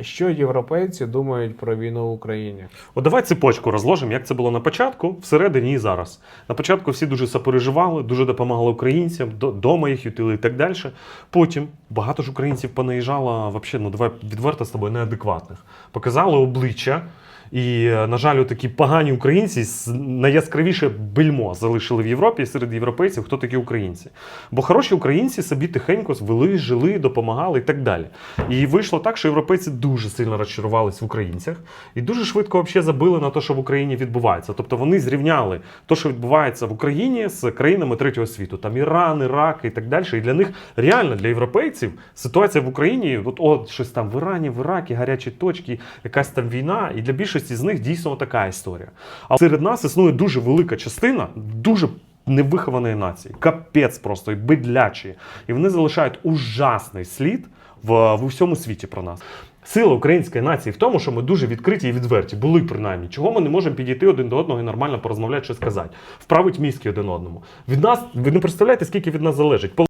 Що європейці думають про війну в Україні? От давай цепочку розложимо, як це було на початку, всередині і зараз. На початку всі дуже сопереживали, дуже допомагали українцям, до- дома їх ютили і так далі. Потім багато ж українців понаїжджало, взагалі, ну давай відверто з тобою, неадекватних. Показали обличчя. І, е, на жаль, такі погані українці найяскравіше бельмо залишили в Європі серед європейців, хто такі українці. Бо хороші українці собі тихенько звели, жили, допомагали і так далі. І вийшло так, що європейці дуже сильно розчарувались в українцях і дуже швидко взагалі забили на те, що в Україні відбувається. Тобто вони зрівняли те, що відбувається в Україні з країнами третього світу, там Іран, Ірак і так далі. І для них реально для європейців ситуація в Україні, от, от щось там в Ірані, в Іракі, гарячі точки, якась там війна. І для більшості з них дійсно така історія. А серед нас існує дуже велика частина, дуже невихованої нації, капець просто і бидлячі. І вони залишають ужасний слід в, в усьому світі про нас. Сила української нації в тому, що ми дуже відкриті і відверті, були принаймні. Чого ми не можемо підійти один до одного і нормально порозмовляти, що сказати, вправить мізки один одному. Від нас ви не представляєте, скільки від нас залежить.